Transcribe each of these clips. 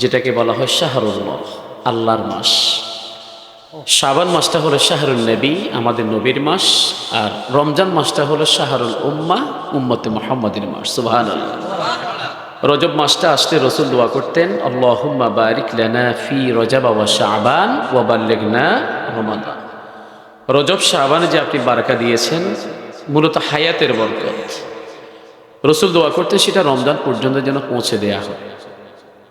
যেটাকে বলা হয় শাহরুল্লাহ আল্লাহর মাস। শাবান মাসটা হলো শাহরুল নবী, আমাদের নবীর মাস, আর রমজান মাসটা হলো শাহরুল উম্মা, উম্মতে মোহাম্মদের মাস সুবাহান রজব মাসটা আসলে রসুল দোয়া করতেন, আল্লাহুম্মা বারিক লানা ফি রজব ওয়া শাবান ওয়া বাল্লিগনা রমাদান। রজব, শাবানে যে আপনি বারাকা দিয়েছেন, মূলত হায়াতের বরকত। রসুল দোয়া করতেন সেটা রমজান পর্যন্ত যেন পৌঁছে দেয়া হয়।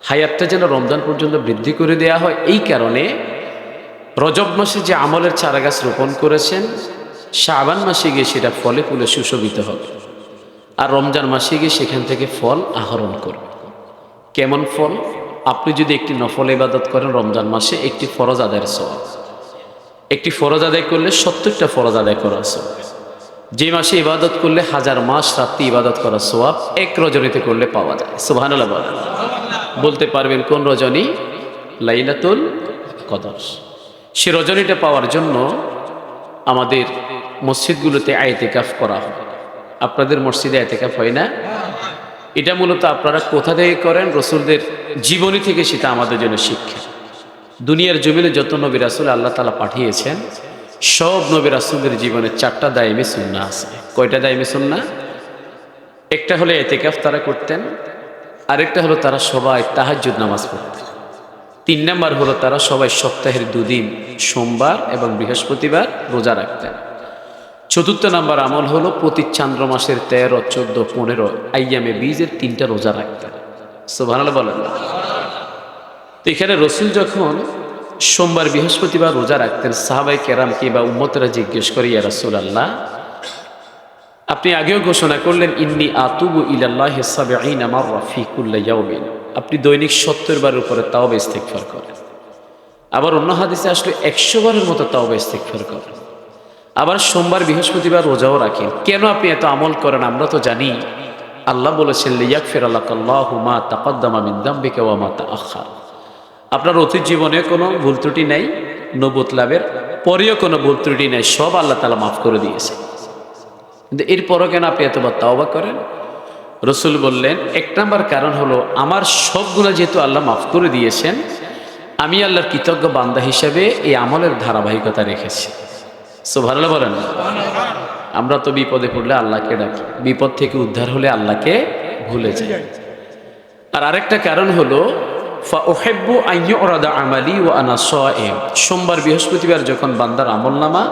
হায়াতটা যেন রমজান পর্যন্ত বৃদ্ধি করে দেয়া হয়, এই কারণে রজব মাসে যে আমলের চারা গাছ রোপণ করেছেন, শাবান মাসে গিয়ে সেটা ফলে ফুলে সুশোভিত হবে। আর রমজান মাসে গিয়ে সেখান থেকে ফল আহরণ করবে কেমন ফল? আপনি যদি একটি নফল ইবাদত করেন, রমজান মাসে একটি ফরজ আদায়ের সওয়াব। একটি ফরজ আদায় করলে সত্তরটা ফরজ আদায় করা সওয়াব। যে মাসে ইবাদত করলে হাজার মাস রাত্রি ইবাদত করা সোয়াব এক রজনীতে করলে পাওয়া যায়। সুবহানাল্লাহ বলেন। বলতে পারবেন কোন রজনী? লাইলাতুল কদর। সে রজনীটা পাওয়ার জন্য আমাদের মসজিদগুলোতে আয়তেকাফ করা হয়। আপনাদের মসজিদে আয়তেকাফ হয় না? এটা মূলত আপনারা কোথা থেকে করেন? রসুলদের জীবনী থেকে সেটা আমাদের জন্য শিক্ষা। দুনিয়ার জমিনে যত নবী রাসুল আল্লাহ তালা পাঠিয়েছেন, সব নবী রাসুলদের জীবনে চারটা দায়মে সুন্না আছে। কয়টা দায়মে সুন্না একটা হলে এতেকাফ তারা করতেন আরেকটা হলো তারা সবাই তাহাজ্জুদ নামাজ পড়তেন তিন নাম্বার হলো তারা সবাই সপ্তাহের দুদিন সোমবার এবং বৃহস্পতিবার রোজা রাখতেন। চতুর্থ নাম্বার আমল হলো প্রতি চান্দ্র মাসের তেরো, চোদ্দ, পনেরো আইয়ামে বীজের তিনটা রোজা রাখতেন। সোভানাল বলেন। তো এখানে রসুল যখন সোমবার, বৃহস্পতিবার রোজা রাখতেন সাহাবাই কেরামকে বা উম্মতরা জিজ্ঞেস করি, ইয়া রাসুল আল্লাহ আপনি আগেও ঘোষণা করলেন, ইন্নি আতুবু ইলাল্লাহ ইয়াউমিন। আপনি দৈনিক সত্তর বারের উপরে তাওবা ইস্তেগফার করেন। আবার অন্য হাদিসে আসলে একশো বারের মতো তাওবা ইস্তেগফার করেন। আবার সোমবার, বৃহস্পতিবার রোজাও রাখেন। কেন আপনি এত আমল করেন? আমরা তো জানি। আল্লাহ বলেছেন লিয়াক ফের আল্লাহ মা তাকদ্দামা মিন্দাম্বিকা ওয়া মা তাআখার আপনার অতীত জীবনে কোনো ভুল ত্রুটি নেই নবুত লাভের পরেও কোনো ভুল ত্রুটি নেই, সব আল্লাহ তালা মাফ করে দিয়েছে কিন্তু এরপরও কেন আপনি এতবার তাওবা করেন? রসুল বললেন, এক নম্বর কারণ হলো, আমার সবগুলো যেহেতু আল্লাহ মাফ করে দিয়েছেন, আমি আল্লাহর কৃতজ্ঞ বান্দা হিসাবে এই আমলের ধারাবাহিকতা রেখেছি। সো ভালো বলেন আমরা তো বিপদে পড়লে আল্লাহকে ডাকি, বিপদ থেকে উদ্ধার হলে আল্লাহকে ভুলে যাই। আর আরেকটা কারণ হলো আমালি ও আনা সায়েম সোমবার বৃহস্পতিবার যখন বান্দার আমলনামা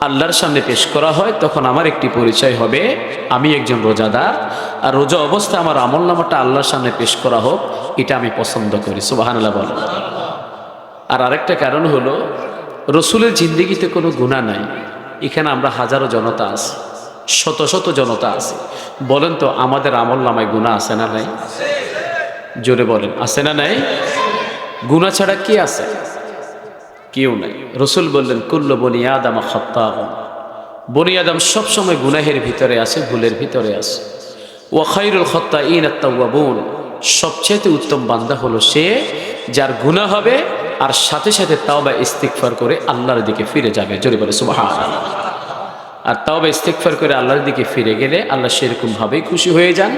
আল্লাহর সামনে পেশ করা হয়, তখন আমার একটি পরিচয় হবে। আমি একজন রোজাদার, আর রোজা অবস্থায় আমার আমল নামাটা আল্লাহর সামনে পেশ করা হোক, এটা আমি পছন্দ করি। সুবাহান্লাহ বল। আর আরেকটা কারণ হলো, রসুলের জিন্দিগিতে কোনো গুণা নাই। এখানে আমরা হাজারো জনতা আছি, শত শত জনতা আছে। বলেন তো, আমাদের আমল নামায় গুণা আছে না নাই? জোরে বলেন, আছে না নাই? গুণা ছাড়া কি আছে? কেউ নাই। রসুল বললেন, কুল্ল বনি আদামা খত্তা বনি আদম সবসময় গুনাহের ভিতরে আছে, ভুলের ভিতরে আছে। ও খৈরুল খত্তা ইন বোন সবচেয়ে উত্তম বান্দা হলো সে যার গুণা হবে আর সাথে সাথে তাও বা ইস্তিকফার করে আল্লাহর দিকে ফিরে যাবে। জোরে বলে সুবাহ আর তাও বা ইস্তিকফার করে আল্লাহর দিকে ফিরে গেলে আল্লাহ সেরকমভাবেই খুশি হয়ে যান।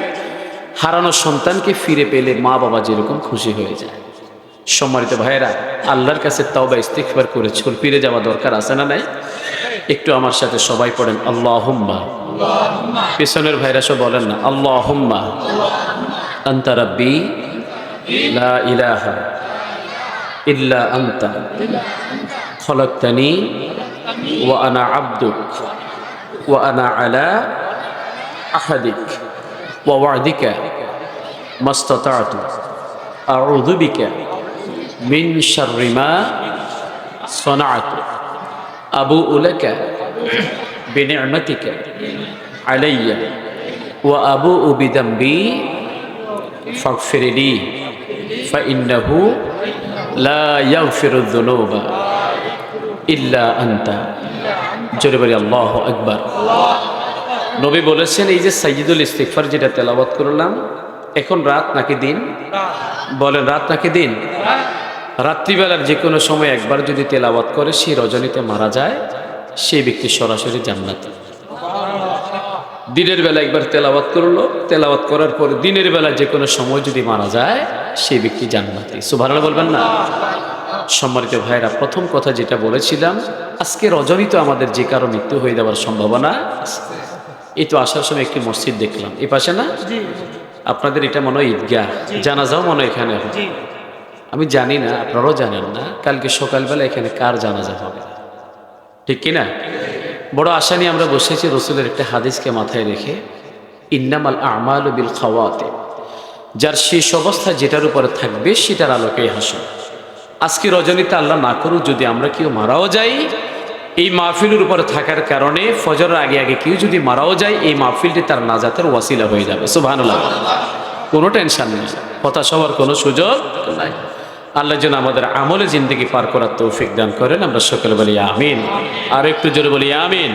হারানো সন্তানকে ফিরে পেলে মা বাবা যেরকম খুশি হয়ে যায়। সম্মানিত ভাইয়েরা, আল্লাহর কাছে তাও বা ইস্তিকফার করে ছোট ফিরে যাওয়া দরকার আছে না নাই? একটু আমার সাথে সবাই পড়েন আল্লাহ পেছনের ভাইরা সব বলেন না আল্লাহ হুম্মা আন্তা রাব্বি, লা ইলাহা ইল্লা আন্তা। খলকতানি ওয়া আনা আব্দুক ওয়া আনা আলা আহাদিক ওয়া ওয়াদিকা মাস্তাতাতু। আউযু বিকা মিন শাররি মা صنعت أبوء لك بنعمتك علي وأبوء بذنبي فاغفر لي فإنه لا يغفر الذنوب إلا أنت জোরে বলি আল্লাহ আকবার নবী বলেছেন এই যে সাইয়দুল ইস্তিকফার যেটা তেলাওয়াত করলাম এখন রাত নাকি দিন বলেন রাত নাকি দিন রাত্রিবেলার যে কোনো সময় একবার যদি তেলাওয়াত করে সে রজনীতে মারা যায় সেই ব্যক্তি সরাসরি জান্নাত। দিনের বেলা একবার তেলাওয়াত করল। তেলাওয়াত করার পরে দিনের বেলা যে কোনো সময় যদি মারা যায় সেই ব্যক্তি জান্নাতি। সুভানা বলবেন না? সম্মানিত ভাইরা প্রথম কথা যেটা বলেছিলাম আজকে রজনী তো আমাদের যে কারও মৃত্যু হয়ে যাওয়ার সম্ভাবনা। এই তো আসার সময় একটি মসজিদ দেখলাম। এ পাশে না? আপনাদের এটা মনে হয় ঈদগাহ। জানাজাও মনে হয় এখানে। আমি জানি না, আপনারাও জানেন না, কালকে সকালবেলা এখানে কার জানাজা হবে? ঠিক কিনা? বড় আশা নিয়ে আমরা বসেছি রসুলের একটা হাদিসকে মাথায় রেখে, ইন্নামাল আমাল বিল খাওয়াতে। যার শেষ অবস্থা যেটার উপরে থাকবে সেটার আলোকেই হাসুন আজকে রজনীতে আল্লাহ না করুক, যদি আমরা কেউ মারাও যাই, এই মাহফিলের উপরে থাকার কারণে ফজরের আগে আগে কেউ যদি মারাও যায়, এই মাহফিলটি তার নাজাতের ওয়াসিলা হয়ে যাবে। সুবহানাল্লাহ। কোনো টেনশন নেই। হতাশ হওয়ার কোনো সুযোগ নাই। আল্লাহ যেন আমাদের আমলে জিন্দগি পার করার তৌফিক দান করেন। আমরা সকলে বলি আমিন। আর একটু জোরে বলি আমিন।